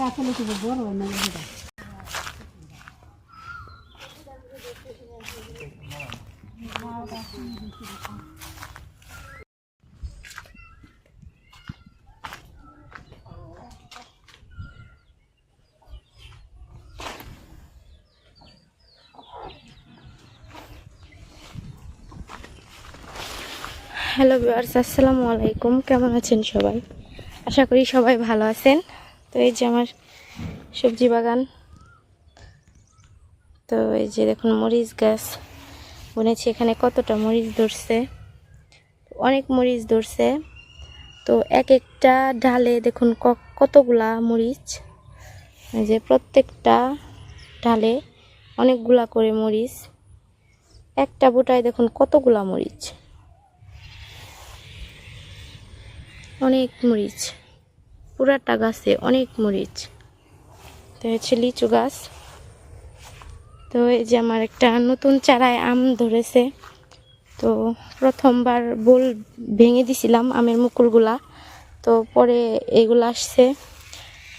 গাছলে তো বড় না Thank you. হ্যালো ভিউয়ার্স আসসালামু আলাইকুম। কেমন আছেন সবাই? আশা করি সবাই ভালো আছেন। তো এই যে আমার সবজি বাগান। তো এই যে দেখুন, মরিচ গাছ। বুনেছি এখানে কতটা মরিচ ধরছে। অনেক মরিচ ধরছে। তো এক একটা ডালে দেখুন কতগুলা মরিচ। এই যে প্রত্যেকটা ডালে অনেকগুলা করে মরিচ। একটা বুটায় দেখুন, কতগুলা মরিচ। অনেক মরিচ। পুরাটা গাছে অনেক মরিচ। তো হচ্ছে লিচু গাছ। তো এই যে আমার একটা নতুন চারায় আম ধরেছে। তো প্রথমবার বোল ভেঙে দিছিলাম আমের মুকুলগুলা। তো পরে এগুলো আসছে।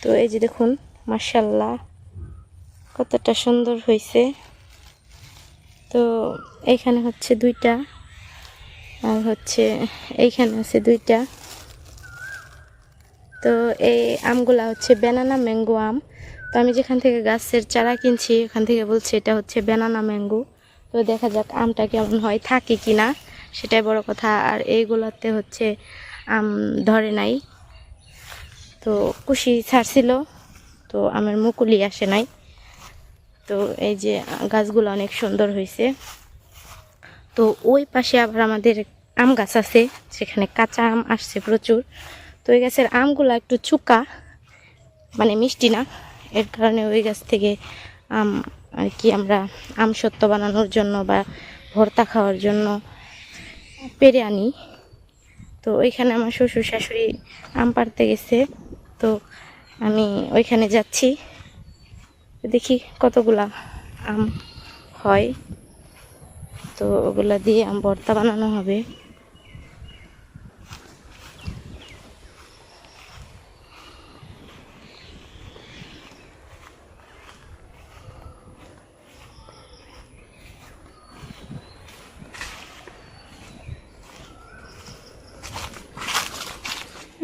তো এই যে দেখুন মার্শাল্লাহ কতটা সুন্দর হয়েছে। তো এইখানে হচ্ছে দুইটা আর হচ্ছে এইখানে আছে দুইটা। তো এই আমগুলা হচ্ছে বেনানা ম্যাঙ্গো আম। তো আমি যেখান থেকে গাছের চারা কিনছি ওখান থেকে বলছি এটা হচ্ছে বেনানা ম্যাঙ্গো তো দেখা যাক আমটা কেমন হয়, থাকে কি না সেটাই বড় কথা। আর এইগুলোতে হচ্ছে আম ধরে নাই। তো কুশি ছাড়ছিল, তো আমের মুকুলি আসে নাই। তো এই যে গাছগুলো অনেক সুন্দর হয়েছে। তো ওই পাশে আবার আমাদের আম গাছ আছে, সেখানে কাঁচা আম আসছে প্রচুর। তো ওই গাছের আমগুলো একটু চুকা মানে মিষ্টি না। এর কারণে ওই গাছ থেকে আম আর কি আমরা আম সত্য বানানোর জন্য বা ভর্তা খাওয়ার জন্য পেরে আনি। তো ওইখানে আমার শ্বশুর শাশুড়ি আম পাড়তে গেছে। তো আমি ওইখানে যাচ্ছি। দেখি কতগুলা আম হয়। তো ওগুলা দিয়ে আম ভর্তা বানানো হবে।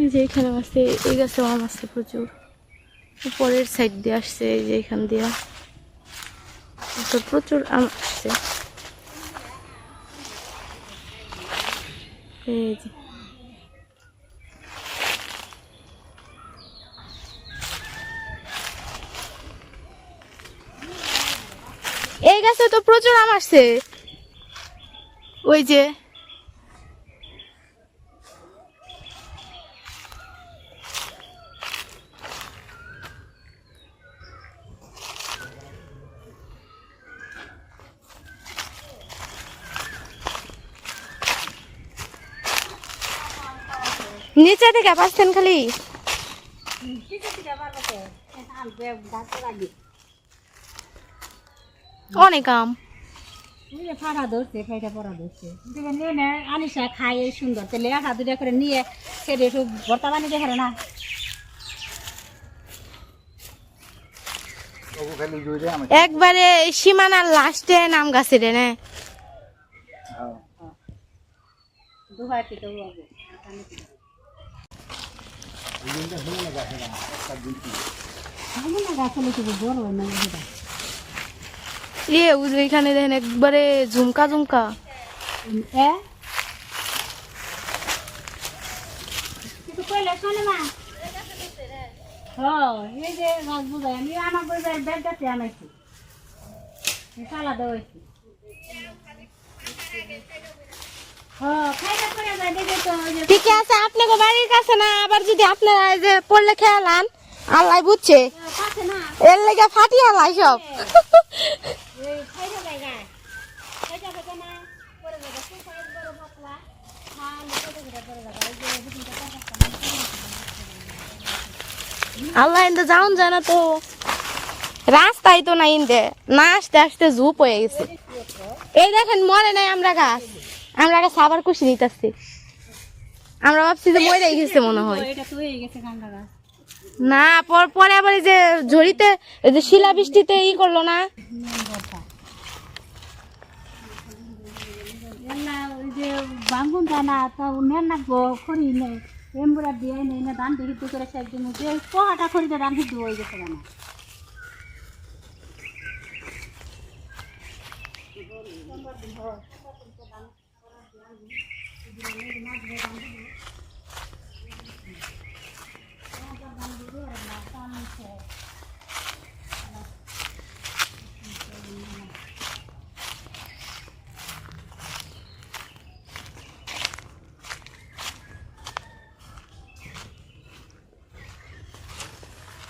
এই যে এখানে আসছে এই গাছে আম আসছে প্রচুর। উপরের সাইড দিয়ে আসছে, এই যে এখান দিয়ে। তো প্রচুর আম আসছে। এই যে। এই গাছে তো প্রচুর আম আসছে। ওই যে। নিচে থেকে পাচ্ছেন খালি। অনেক আম। ফাড়া ধরছে ফাইটা পড়া ধরছে। নিয়ে আনিসা খায় এই সুন্দর তেলে আঠা দুটা করে নিয়ে সেটা একটু ভর্তা বানিয়ে দেখে না। একবারে সীমানার লাস্টে নাম গাছে রে নে হবে গাছ হলে শুধু বড় হয় না বুঝিটা এ এখানে দেখেন একবারে ঝুমকা ঝুমকা। হ্যাঁ আনাইছি। ঠিক আছে, আপনাকে বাড়ির কাছে না, আবার যদি আপনারা যে পড়লে খেয়ালান আল্লাহ বুঝছে। এর লেগে ফাটি হালাই সব। না আল্লাহ এনতে যাওন যায় না তো। রাস্তায় তো নাই দে না আসতে আসতে জুপ হয়ে গেছে। এই দেখেন, মরে নাই আমরা গাছ। আমরা গাছ আবার কুশি নিতেছি। আমরা ভাবছি যে মরে গেছে মনে হয়। না পর পরে আবার এই যে ঝড়িতে এই যে শিলা বৃষ্টিতে ই করল না। না তা করি নেই এমবুরা দিয়ে নেই না ধান দেখি করে ধান হয়ে গেছে জানা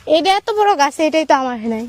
এটা এত বড় গাছ এটাই তো আমার নাই।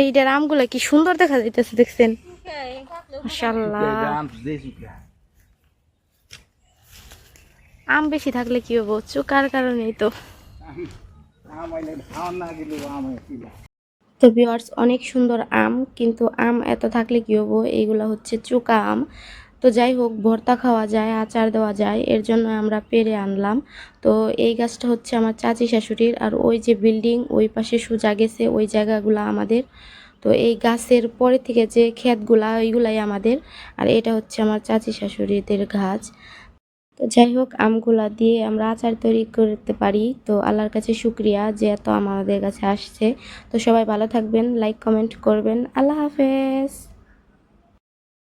এইটার আমগুলো কি সুন্দর দেখা যাইতেছে দেখছেন? মাশাআল্লাহ। আম বেশি থাকলে কি হব? চুকার কারণেই তো। তো ভিউয়ার্স অনেক সুন্দর আম, কিন্তু আম এত থাকলে কি হব? এইগুলো হচ্ছে চুকা আম। তো যাই হোক, ভর্তা খাওয়া যায়, আচার দেওয়া যায়, এর জন্য আমরা পেরে আনলাম। তো এই গাছটা হচ্ছে আমার চাচি শাশুড়ির, আর ওই যে বিল্ডিং, ওই পাশে সোজা গেছে, ওই জায়গাগুলো আমাদের। তো এই গাছের পরে থেকে যে ক্ষেতগুলা, ওইগুলাই আমাদের। আর এটা হচ্ছে আমার চাচি শাশুড়িদের গাছ। তো যাই হোক, আমগুলা দিয়ে আমরা আচার তৈরি করতে পারি। তো আল্লাহর কাছে শুক্রিয়া যে এত আমাদের কাছে আসছে। তো সবাই ভালো থাকবেন লাইক কমেন্ট করবেন। আল্লাহ হাফেজ।